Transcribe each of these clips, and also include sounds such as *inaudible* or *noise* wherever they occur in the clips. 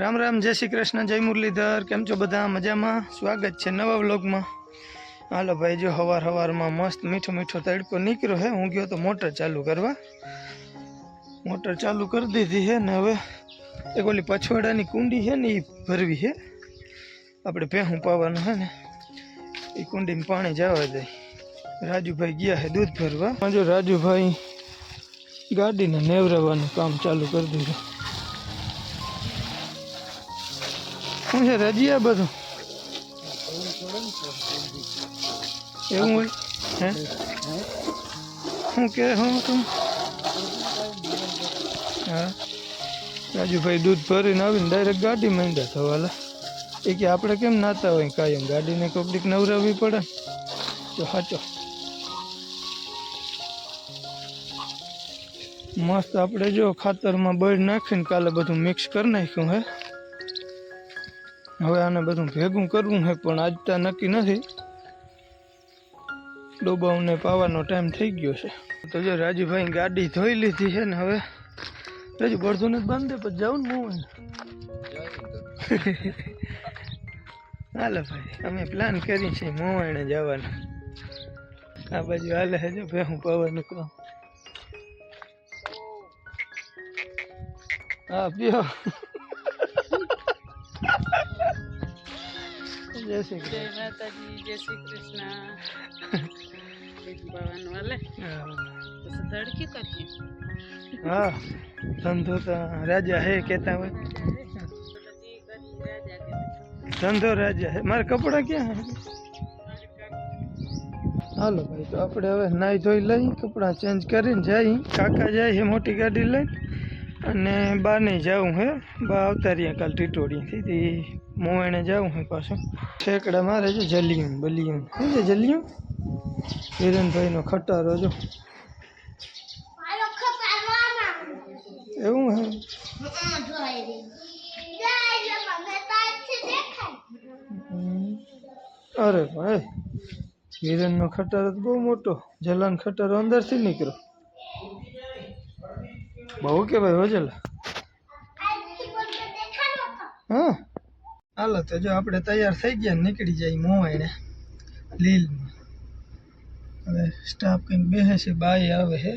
રામ રામ જય શ્રી કૃષ્ણ જય મુરલીધર કેમ છો બધા? મજામાં? સ્વાગત છે નવા વ્લોગમાં. હાલો ભાઈ, જો હવાર હવારમાં મસ્ત મીઠો મીઠો તડકો નીકળ્યો હે, હું ગયો તો મોટર ચાલુ કરવા. મોટર ચાલુ કરી દીધી છે ને હવે એક ઓલી પછવાડાની કુંડી છે ને એ ભરવી છે આપણે ભેહું પાવાનું છે ને એ કુંડીમાં પાણી જવા દે. રાજુભાઈ ગયા છે દૂધ ભરવા. આમાં જો રાજુભાઈ ગાડીને નેવરાવાનું કામ ચાલુ કરી દીધું. શું છે રજી આ બધું એવું હોય હે શું કે હું તું હા રાજુભાઈ દૂધ ભરીને આવીને ડાયરેક્ટ ગાડી માંડ્યા થવાલા એ કે આપણે કેમ નાતા હોય કાયમ ગાડીને કોકડીક નવરાવવી પડે ને. તો સાચો મસ્ત આપણે જો ખાતરમાં બળ નાખીને કાલે બધું મિક્સ કરી નાખ્યું હે હવે આને બધું ભેગું કરવું છે પણ આજ તો નક્કી નથી. ડોબાઓને પાવાનો ટાઈમ થઈ ગયો છે. તો જો રાજુભાઈ ગાડી ધોઈ લીધી છે ને હવે રાજુ બળધું નથી બાંધે, પછી જાઉં ને હું *laughs* હાલો ભાઈ, અમે પ્લાન કરી છે મોવાણે જવાનું. આ બાજુ હાલે છે જો ભેહું પાવાનું કહું હા, પીઓ. જય શ્રી જય માતાજી જય શ્રી કૃષ્ણ. ભગવાન વાલે હા. ધડકી કરીએ હા ધંધો તો રાજા હે કહેતા હોય. ધંધો રાજા હે. મારા કપડાં ક્યાં હાલો ભાઈ તો આપણે હવે નાહી ધોઈ લઈ કપડાં ચેન્જ કરીને જઈ કાકા જાય છે મોટી ગાડી લઈને અને બાને જવું હે. બા અવતારીએ કાલ ટીટોડીથી તે મોવાણે જવું હે પાછું ઠેકડા મારે છે જલિયું બલિયું શું છે જલિયું હિરણભાઈનો ખટારો જો એવું હે હમ. અરે ભાઈ હિરણનો ખટારો તો બહુ મોટો જલાન ખટારો અંદરથી નીકળ્યો બહુ કે ભાઈ હોજલા હા હાલો તો જો આપણે તૈયાર થઈ ગયા નીકળી જાય મોવાઈને લીલમાં. હવે સ્ટાફ કંઈક બેસે છે, બાઈ આવે છે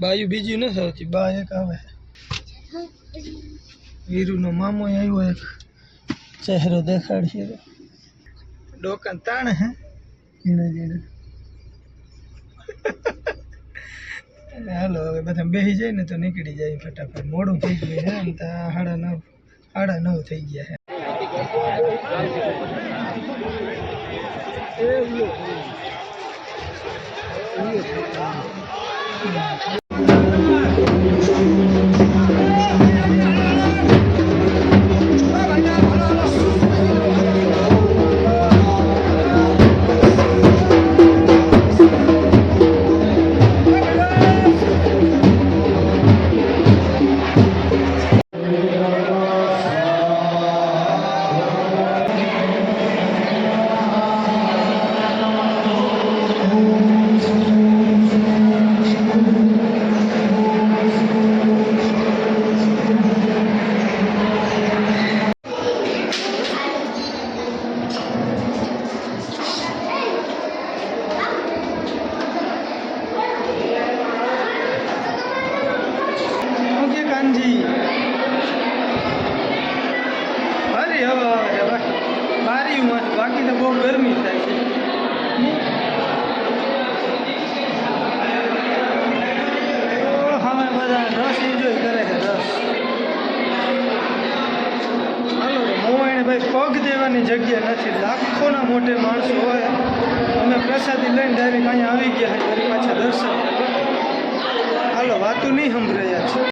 બાયું બીજું નથી આવતી બા એક આવે વીરુનો મામો આવ્યો, એક ચહેરો દેખાડશે. ડોકાન તાણ હે. ઝીણા ઝીણા હાલો, હવે બધા બેસી જાય ને તો નીકળી જાય ફટાફટ. મોડું થઈ ગયું છે, આમ તો સાડા નવ સાડા નવ થઈ ગયા છે. બાકી તો બહુ ગરમી થાય છે. રસ એન્જોય કરે છે, રસ. હાલો મોવાઈને પગ દેવાની જગ્યા નથી. લાખોના મોટે માણસો હોય. અમે પ્રસાદી લઈને ડાયરેક્ટ અહીંયા આવી ગયા છે પાછા દર્શન કરવા. હાલો, વાતું નહીં સંભળાયા છે.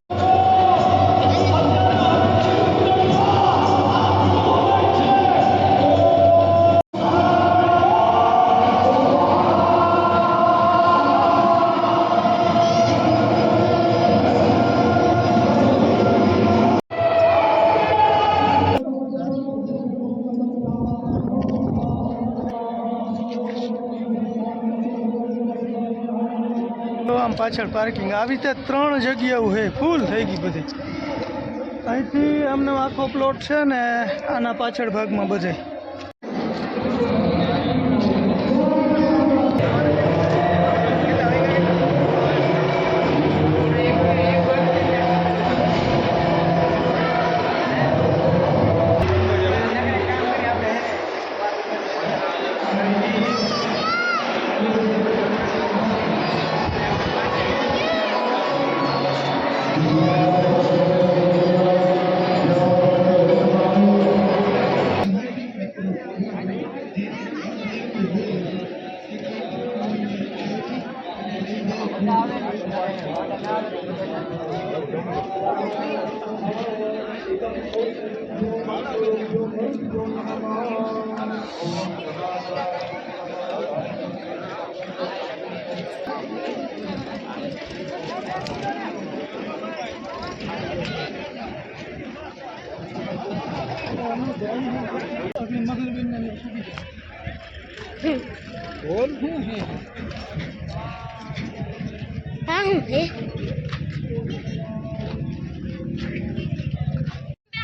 પાછળ પાર્કિંગ આવી રીતે ત્રણ જગ્યાઓ છે. ફૂલ થઈ ગઈ બધી. અહીંથી અમને આખો પ્લોટ છે ને આના પાછળ ભાગમાં બધે.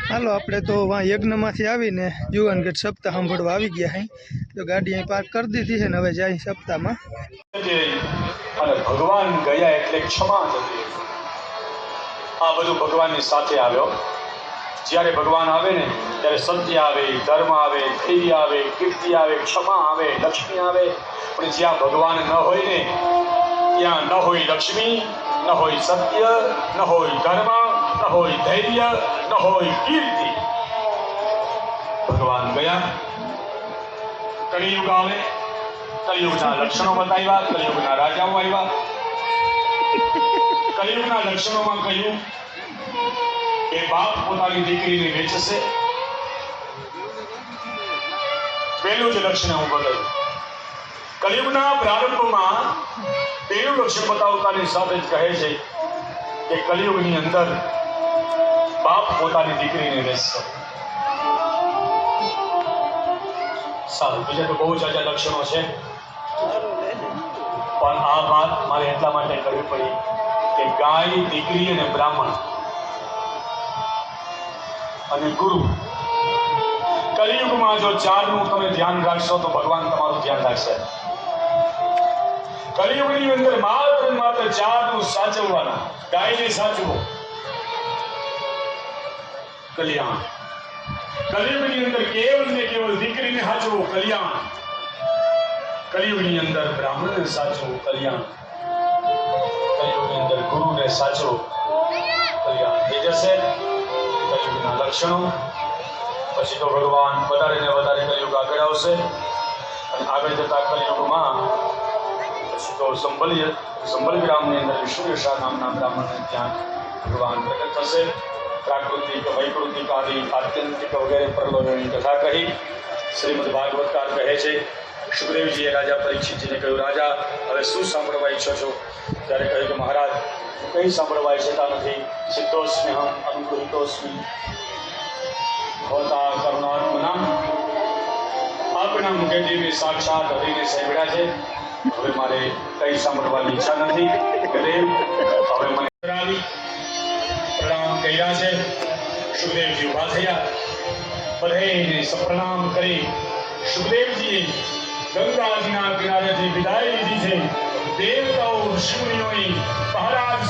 હાલો, આપણે તો વાં યજ્ઞમાંથી આવીને યુવાનગઢ સપ્તાહ સાંભળવા આવી ગયા હે. તો ગાડી અહીં પાર્ક કરી દીધી છે ને હવે જાય સપ્તાહમાં. ભગવાન ગયા એટલે ક્ષમા આ બધું ભગવાનની સાથે આવ્યો. જ્યારે ભગવાન આવે ને, ત્યારે સત્ય આવે, ધર્મ આવે, ધૈર્ય આવે, કીર્તિ આવે, ક્ષમા આવે, લક્ષ્મી આવે. પણ જ્યાં ભગવાન ન હોય ને, ત્યાં ન હોય લક્ષ્મી, ન હોય સત્ય ન હોય ધર્મ, ન હોય ધૈર્ય, ન હોય કીર્તિ. ભગવાન ગયા. કળિયુગ આવે. કલિયુગના લક્ષણો બતાવ્યા, કલિયુગના રાજાઓ આવ્યા. કલિયુગના લક્ષણોમાં કહ્યું કે બાપ પોતાની દીકરીને વેચશે. પહેલું જ લક્ષણ હું બતાવ્યું કલિયુગના પ્રારંભમાં પહેલું લક્ષણ બતાવતાની સાથે જ કહે છે કે કલિયુગની અંદર બાપ પોતાની દીકરીને વેચશે. સારું, બીજા તો બહુ જાજા લક્ષણો છે. પણ આ વાત મારે એટલા માટે કરવી પડી કે ગાય, દીકરી અને બ્રાહ્મણ અને ગુરુ. કલિયુગમાં જો ચારનું તમે ધ્યાન રાખશો તો ભગવાન તમારું ધ્યાન રાખશે. કલિયુગની અંદર માત્ર માત્ર ચારનું સાચવવાના, ગાયને સાચવો. કલ્યાણ. કલિયુગની અંદર કેવલ ને કેવલ દીકરીને સાચવો કલ્યાણ. કલયુગની અંદર બ્રાહ્મણને સાચવો, કલ્યાણ. કલયુગની અંદર ગુરુને સાચવો, કલ્યાણ. થઈ જશે. કલિયુગના લક્ષણો પછી તો ભગવાન વધારે ને વધારે કલયુગ આગળ આવશે. અને આગળ જતા કલયુગમાં પછી તો સંભલી સંભલ ગ્રામની અંદર વિષ્ણુયશા નામના બ્રાહ્મણને ત્યાં ભગવાન પ્રગટ થશે. પ્રાકૃતિક, વૈકૃતિક, આદિ આત્યંતિક વગેરે પ્રલોભનની કથા કહી શ્રીમદ ભાગવતકાર કહે છે. સુખદેવજીએ રાજા પરીક્ષિતજીને કહ્યું, રાજા, હવે શું સાંભળવા ઈચ્છો છો? ત્યારે કહ્યું કે, મહારાજ, કંઈ સાંભળવા ઈચ્છતા નથી. સિદ્ધોસ્મ્ય હમ અનુગ્રહિતોસ્મી હોતા કરુણાત્મના આપના મુખેથી મેં સાક્ષાત હરીને સાંભળ્યા છે. હવે મારે કંઈ સાંભળવાની ઈચ્છા નથી દેવ હવે મને કરાવી પ્રણામ કર્યા છે. સુખદેવજી ઊભા થયા. બધાને સપ્રણામ કરી સુખદેવજીએ ગંગાજીના કિનારેથી વિદાય લીધી છે દેવતાઓ ઋષિમુનિઓએ મહારાજ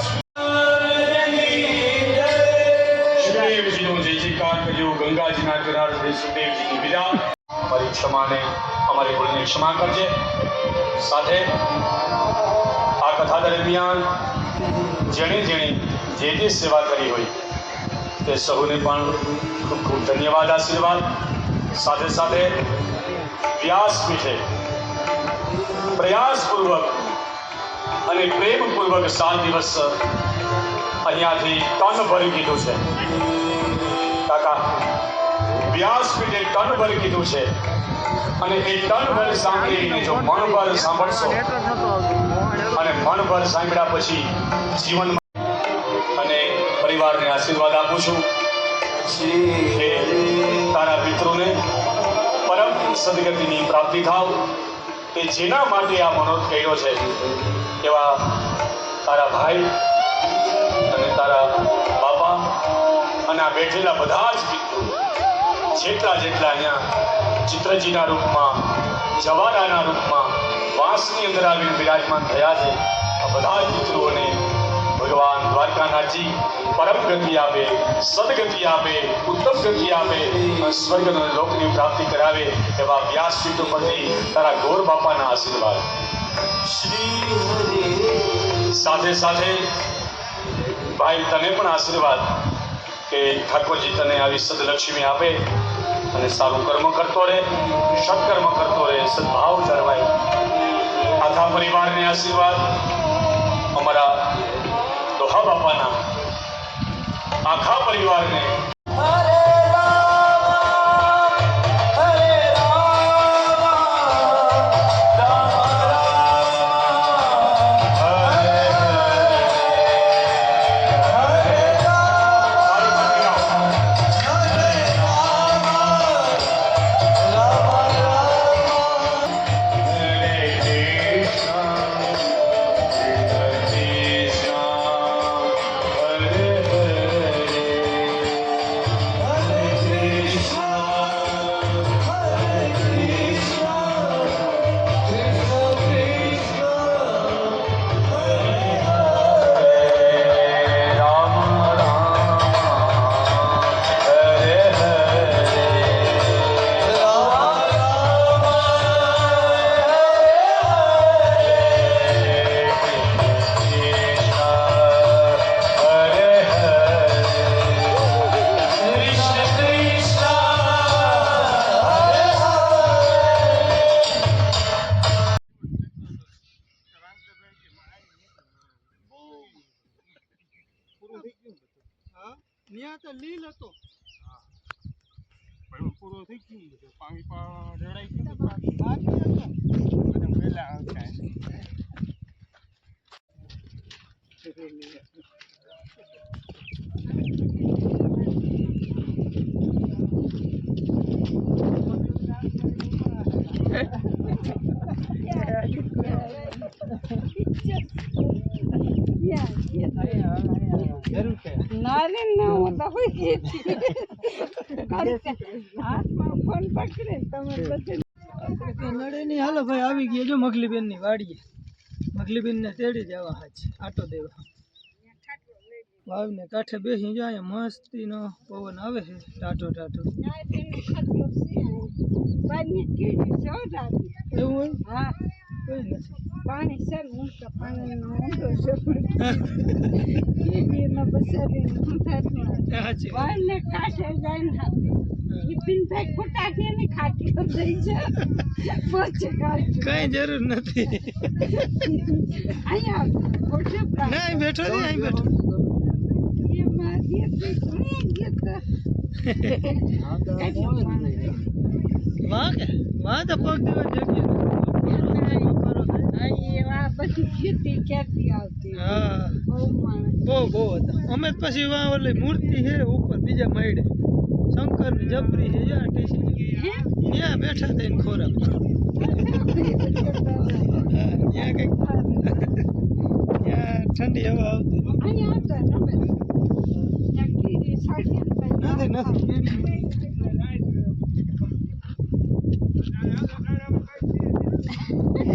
સુખદેવજીનો જય જયકાર કર્યો ગંગાજીના કિનારેથી સુખદેવજીની વિદાય અમારી ક્ષમાને અમારી ભૂલની ક્ષમા કરજે સાથે આ કથા દરમિયાન જેણે જેણે જે જે સેવા કરી હોય તે સૌને પણ ખૂબ ખૂબ ધન્યવાદ આશીર્વાદ સાથે સાથે વ્યાસપીઠે પ્રયાસપૂર્વક અને પ્રેમપૂર્વક સાત દિવસ અહીંયાથી ટન ભરી કીધું છે. કાકા વ્યાસપીઠે ટન ભરી કીધું છે. અને એ ટન ભર સાંભળીને જો મન ભર સાંભળશો. અને મન ભર સાંભળ્યા પછી જીવનમાં અને પરિવારને આશીર્વાદ આપું છું તારા મિત્રોને પરમ સદગતિની પ્રાપ્તિ થાવ. કે જેના માટે આ મનોજ કર્યો છે, એવા તારા ભાઈ અને તારા બાપા અને આ બેઠેલા બધા જ મિત્રો જેટલા જેટલા અહીંયા ચિત્રજીના રૂપમાં, જવારાના રૂપમાં વાંસની અંદર આવીને બિરાજમાન થયા છે, આ બધા જ મિત્રોને ભગવાન દ્વારકાનાથજી પરમ ગતિ આપે, સદગતિ આપે, ઉત્તમ ગતિ આપે સ્વર્ગ લોકની પ્રાપ્તિ કરાવે એવા વ્યાસપીઠ ઉપરથી તારા ગોર બાપાના આશીર્વાદ. સાથે સાથે ભાઈ, તને પણ આશીર્વાદ કે ઠાકોરજી તને આવી સદલક્ષ્મી આપે અને સારું કર્મ કરતો રહે, સત્કર્મ કરતો રહે, સદભાવ જળવાય. આખા પરિવારને આશીર્વાદ. દોહા બાપાના આખા પરિવારને તો લીલ હતો પૂરો થઈ ગયું બધું પાણી પા રેડાઈ ગયું બધા પહેલા આવતા જરૂર છે નારે ના હું તો કોઈ હાથમાં ફોન પકડે તમે નડે નહીં. હાલો ભાઈ આવી ગયા. જો મગલીબેનની વાડીએ. મગલીબેન ને તેડી જવા હાચ આટો દેવા. વાવને કાંઠે બેસી જાય મસ્તીનો પવન આવે છે ટાટો ટાટો એવું હોય? હા. કોઈ નથી. પાણી સર હું તો પાણીનો ઊંડો છે વાત. વાળને કાઢે જાય ને પેક ખોટા છે ને ખાટી થઈ છે. પછી કાઢજો કઈ જરૂર નથી. અહીંયા ખોટે ના બેઠો છે અહીં બેઠો. એમાં ગીત ઘણી ગીત વાહ વાહ તો પગ દેવા જગ્યા અમે પછી ઓલી મૂર્તિ છે ઉપર બીજા માળે શંકરની જબરી છે ત્યાં બેઠા થઈને ખોરાક *laughs* ત્યાં કંઈક. ત્યાં ઠંડી હવા આવતી. નથી નથી હવાનું હીરા તમે એમ થાય તમે સ્ટેટા ફોન કર્યો તમે હા કાનાના દાવ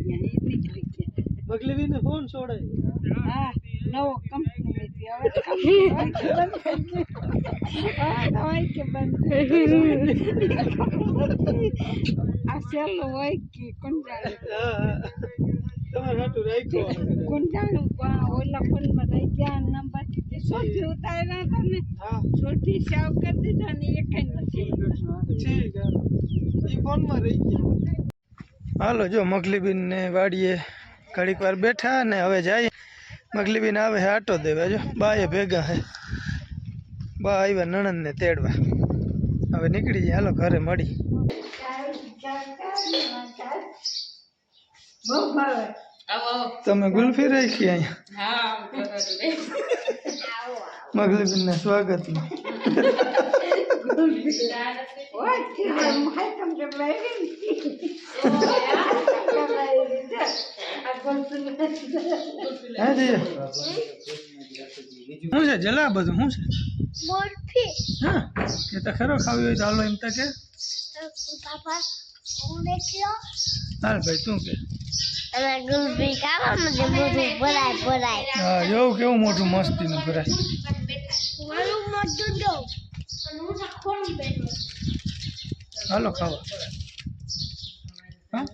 ગયા બગલીબીને ફોન છોડે હા નવો કંપની હવે કંપની કે બંધ આ સેલો હોય કે કોણ જાણે હા, હા. તમારે હાટું રાખ્યો કોણ જાણું ઓલા ફોનમાં રહી ગયા નંબર સોથી ઉતાર્યા હતા ને. સાવ કરી દીધા ને એક નથી ઠીક એ ફોનમાં રહી ગયા. હાલો જો મગલીબીન ને વાડીએ ઘડીક વાર બેઠા ને હવે જાય. મગલીબીન આવે છે આટો દેવા. જો, બાએ ભેગા હે. બા આવ્યા નણંદને તેડવા. હવે નીકળી જાય. હાલો, ઘરે મળી. બહુ તમે ગુલ્ફી રાખી અહીંયા? ગોલતું હે દિયા શું છે જલા બધું? શું છે? હા એ તો ખરો ખાવી હોય તો હાલો એમ તો કે. પાપા હું દેખ્યો હાલ ભાઈ તું કે. અને ગુલફી ખાવા મને બધું ભરાય ભરાય. હા જોવું કેવું મોટું મસ્તીનું ભરાય. મારું મોઢું દો. અને હું તો ખોલી બેઠો હાલો ખાવા હા?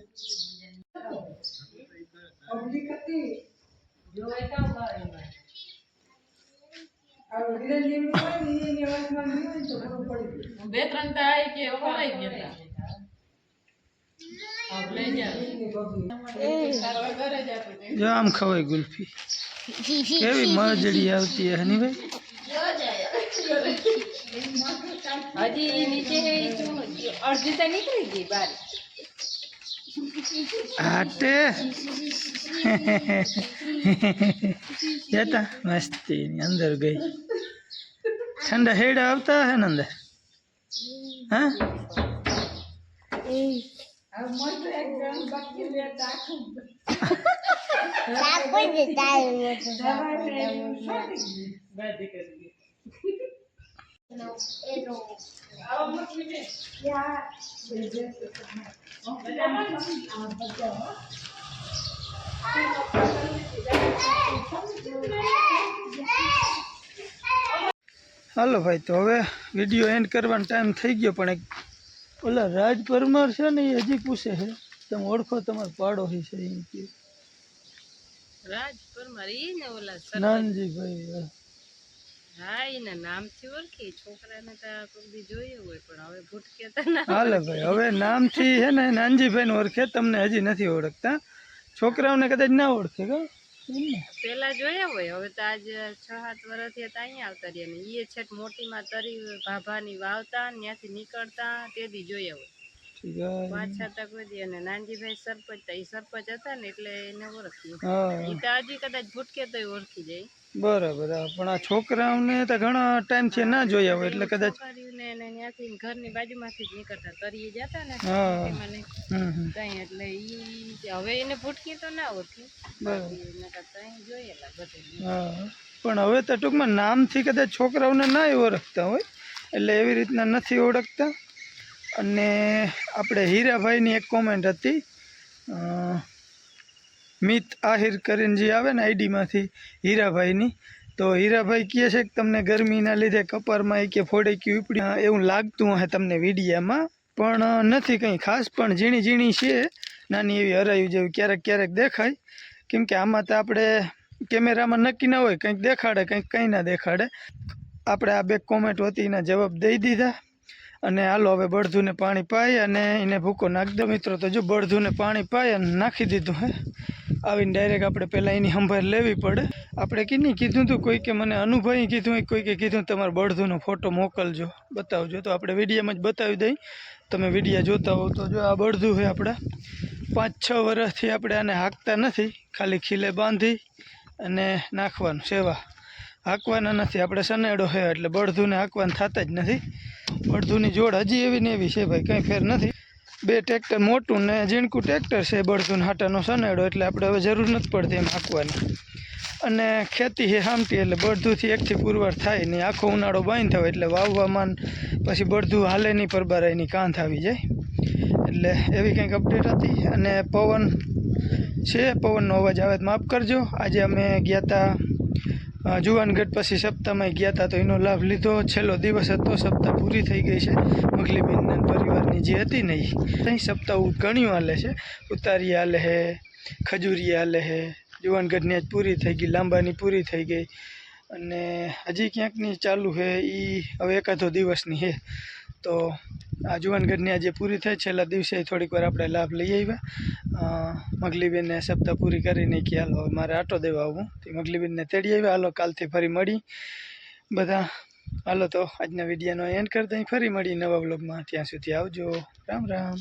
બે ત્રણ તો આવી ગયા જા જો આમ ખવાય ગુલ્ફી. કેવી મજડી આવતી હે હની ભાઈ હજી નીચે હે ઈ ચૂનો ગયો. અડધી તો નીકળી ગઈ બાર. હાટે જતા મસ્તી અંદર ગઈ. ઠંડા હેડા આવતા હે ને અંદર? હા? હાલો ભાઈ તો હવે વીડિયો એન્ડ કરવાનો ટાઈમ થઈ ગયો પણ એક ઓલા રાજ પરમાર છે ને એ હજી પૂછે છે તમે ઓળખો તમારો પાડો છે એમ કે. રાજ પરમાર ને ઓલા નાનજીભાઈ હા. એના નામથી ઓળખી છોકરાને તો કોઈ જોયું હોય પણ હવે ભૂટકે તો ના હાલે ભાઈ હવે નામથી છે ને નાનજીભાઈને ઓળખે તમને હજી નથી ઓળખતા. છોકરાઓને કદાચ ના ઓળખે કા? પેલા જોયા હોય હવે તો આજ છ સાત વર્ષથી હતા અહીંયા આવતા રહ્યા ને. એ છેક મોટીમાં તરી ભાભાની વાવતા ત્યાંથી નીકળતા તે દી જોયા હોય. પાછા તક વધી અને નાનજીભાઈ સરપંચ હતા એ સરપંચ હતા ને એટલે એને ઓળખી એ તો હજી કદાચ ભૂટકે તોય ઓળખી જાય. બરાબર પણ આ છોકરાઓને તો ઘણા ટાઈમ છે ના જોયા હોય એટલે કદાચ ઘરની બાજુમાંથી જ નીકળતા તરીએ જતા ને એટલે ઈ હવે એને ભૂટકી તો ના જોયેલા બધે. પણ હવે તો ટૂંકમાં નામથી કદાચ છોકરાઓને ના ઓળખતા હોય એટલે એવી રીતના નથી ઓળખતા. અને આપણે હીરાભાઈની એક કોમેન્ટ હતી અ, મિત આહિર કરીને જે આવે ને આઈડીમાંથી હીરાભાઈની, તો હીરાભાઈ કહે છે કે તમને ગરમીના લીધે કપારમાં એ કે ફોડે કે ઉપડી એવું લાગતું હે તમને વિડીયામાં, પણ નથી કંઈ ખાસ, પણ ઝીણી ઝીણી છે, નાની એવી હરાયું જેવી ક્યારેક ક્યારેક દેખાય. કેમ કે આમાં તો આપણે કેમેરામાં નક્કી ના હોય, કંઈક દેખાડે, કંઈક કંઈ ના દેખાડે. આપણે આ બે કોમેન્ટ હતી એના જવાબ દઈ દીધા. અને હાલો હવે બળધુને પાણી પાય અને એને ભૂકો નાખ દો મિત્રો. તો જો બળધુને પાણી પાય અને નાખી દીધું, હે. આવીને ડાયરેક્ટ આપણે પહેલાં એની સંભાળ લેવી પડે. આપણે કે નહીં કીધું હતું કોઈ કે મને અનુભવી કીધું કોઈકે કીધું, તમારે બળધુનો ફોટો મોકલજો, બતાવજો. તો આપણે વિડીયામાં જ બતાવી દઈ. તમે વિડીયા જોતા હો તો જો આ બળધું છે આપણા. પાંચ, છ વર્ષથી આપણે આને હાંકતા નથી. ખાલી ખીલે બાંધી અને નાખવાનું, સેવા. હાંકવાના નથી. આપણે સનેડો છે એટલે બળધુને હાંકવાના થતા જ નથી. બળધુની જોડ હજી એવી ને એવી છે ભાઈ, કંઈ ફેર નથી. બે ટ્રેક્ટર મોટું ને ઝીણકું ટ્રેક્ટર છે બળધુન હાટાનો સનેડો એટલે આપણે હવે જરૂર નથી પડતી એમ હાંકવાની. અને ખેતી છે હામતી એટલે બળધુથી એકથી પુરવાર થાય નહીં. આખો ઉનાળો બાંધ થાય એટલે વાવવામાં પછી બળધું હાલે નહીં પરબારાયની કાંથ આવી જાય. એટલે એવી કંઈક અપડેટ હતી. અને પવન છે, પવનનો અવાજ આવે તો માફ કરજો. આજે અમે ગયા હતા જુવાનગઢ પછી સપ્તાહમાં ગયા હતા તો એનો લાભ લીધો. છેલ્લો દિવસ હતો, સપ્તાહ પૂરી થઈ ગઈ છે. મગલીબેનના પરિવારની જે હતી ને એ ત્યાં સપ્તાહ ઘણી હાલે છે. ઉતારી હાલે હે, ખજૂરી હાલે હે. જુવાનગઢની આજ પૂરી થઈ ગઈ, લાંબાની પૂરી થઈ ગઈ. અને હજી ક્યાંકની ચાલુ છે એ હવે એકાદો દિવસની છે તો આ જુવાનગઢની આજે પૂરી થઈ. છેલ્લા દિવસે થોડીક વાર આપણે લાભ લઈ આવ્યા. મગલીબેનને સપ્તાહ પૂરી કરીને કે હાલો મારે આટો દેવા આવું તે મગલીબેનને તેડી આવ્યા. હાલો, કાલથી ફરી મળી. બધા, હાલો તો આજના વિડીયોનો એન્ડ કરી દઈ ફરી મળી નવા બ્લોગમાં ત્યાં સુધી આવજો. રામ રામ.